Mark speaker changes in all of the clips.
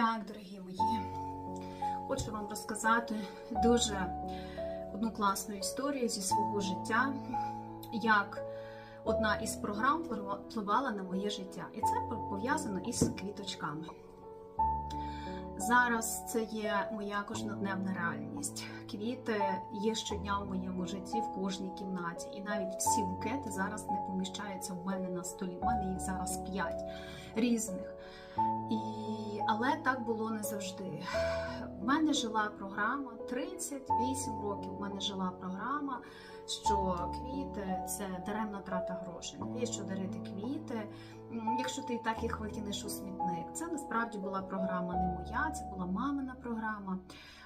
Speaker 1: Так, дорогі мої, хочу вам розказати дуже одну класну історію зі свого життя, як одна із програм впливала на моє життя. І це пов'язано із квіточками. Зараз це є моя кожнодневна реальність. Квіти є щодня в моєму житті в кожній кімнаті. І навіть всі букети зараз не поміщаються в мене на столі. У мене їх зараз п'ять різних. І... Але так було не завжди. У мене жила програма 38 років. У мене жила програма, що квіти це даремна трата грошей. Навіщо дарити квіти? Якщо ти так їх викинеш у смітник, це насправді була програма не моя, це була мамина програма.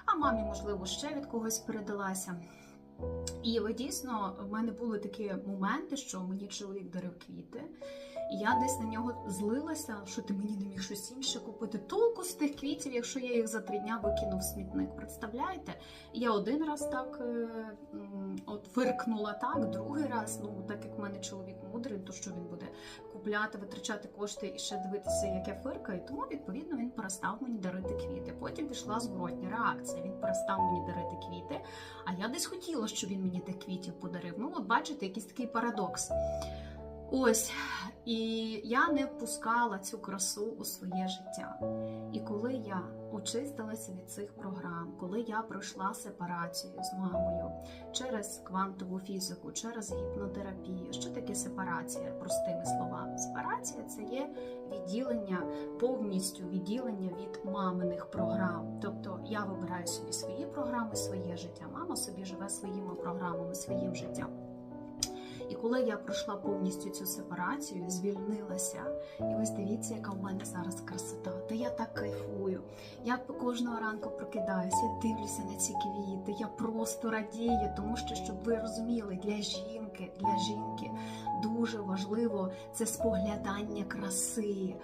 Speaker 1: А мамі, можливо, ще від когось передалася. І дійсно в мене були такі моменти, що мені чоловік дарив квіти, і я десь на нього злилася, що ти мені не міг щось інше купити. Толку з тих квітів, якщо я їх за три дня викинув в смітник. Представляєте? Я один раз так е, фиркнула так, другий раз. Ну так як в мене чоловік мудрий, то що він буде купляти, витрачати кошти і ще дивитися, як я фиркаю. Тому відповідно він перестав мені дарити квіти. Потім пішла зворотня реакція. Він перестав мені дарити квіти. А я десь хотіла, щоб він мені тих квітів подарив. Ну, от бачите, якийсь такий парадокс. Ось, і я не впускала цю красу у своє життя. І коли я очистилася від цих програм, коли я пройшла сепарацію з мамою через квантову фізику, через гіпнотерапію, що таке сепарація, простими словами? Сепарація це є відділення, повністю відділення від маминих програм. Тобто я вибираю собі свої програми, своє життя. Мама собі живе своїми програмами, своїм життям. І коли я пройшла повністю цю сепарацію, звільнилася, і ось дивіться, яка в мене зараз красота. Та я так кайфую. Я кожного ранку прокидаюся, дивлюся на ці квіти. Я просто радію, тому що, щоб ви розуміли, для жінки, для жінки дуже важливо це споглядання краси,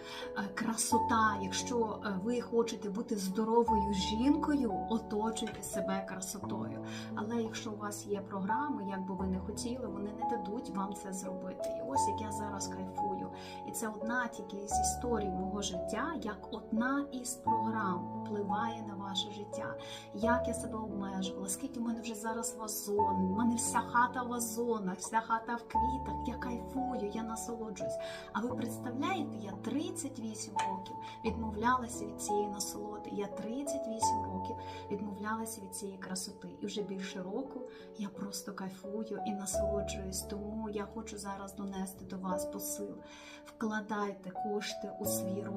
Speaker 1: красота. Якщо ви хочете бути здоровою жінкою, оточуйте себе красотою. Але якщо у вас є програми, як би ви не хотіли, вони не дадуть вам це зробити. І ось як я зараз кайфую. І це одна тільки з історій мого життя, як одна із програм впливає на ваше життя. Як я себе обмежувала, скільки в мене вже зараз вазони, в мене вся хата в вазонах, вся хата в квітах. Я кайфую, я насолоджуюсь. А ви представляєте, я 38 років відмовлялася від цієї насолоди. Я 38 років відмовлялася від цієї красоти. І вже більше року я просто кайфую і насолоджуюсь. Тому я хочу зараз донести до вас посил. Вкладайте кошти у свій розвиток.